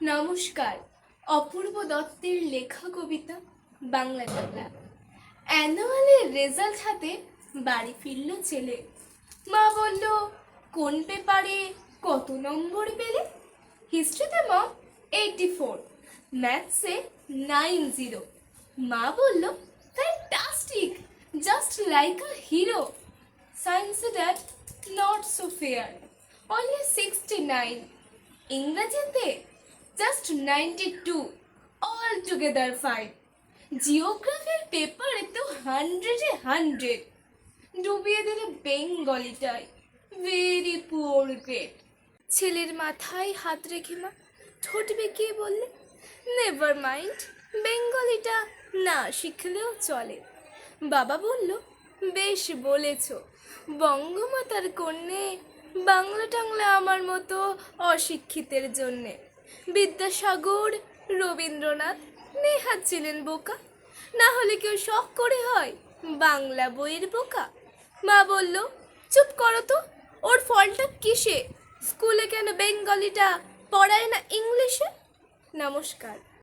নমস্কার। অপূর্ব দত্তের লেখা কবিতা, বাংলা বাংলা। অ্যানুয়ালের রেজাল্ট হাতে বাড়ি ফিরল ছেলে। মা বলল, কোন পেপারে কত নম্বর পেলে? হিস্ট্রিতে মা এইটি ফোর ম্যাথসে নাইন জিরো মা বলল fantastic just like a hero সায়েন্সে that not so fair only sixty nine ইংরেজিতে just ninety two all together five জিওগ্রাফির পেপারে তো হান্ড্রেডে হান্ড্রেড ডুবিয়ে দিলে বেঙ্গলিটায় ভেরি পুয়ার গ্রেড ছেলের মাথায় হাত রেখে মা ঠোঁট বেঁকিয়ে বললে? নেভার মাইন্ড বেঙ্গলিটা না শিখলেও চলে। বাবা বলল, বেশ বলেছ। বঙ্গমাতার কন্যে বাংলা টাংলা আমার মতো অশিক্ষিতের জন্যে। বিদ্যাসাগর, রবীন্দ্রনাথ নেহাত ছিলেন বোকা। না হলে কেউ শখ করে হয় বাংলা বইয়ের বোকা। মা বলল, চুপ করো তো, ওর ফলটা কিসে? স্কুলে কেন বেঙ্গলিটা পড়ায় না ইংলিশে? নমস্কার।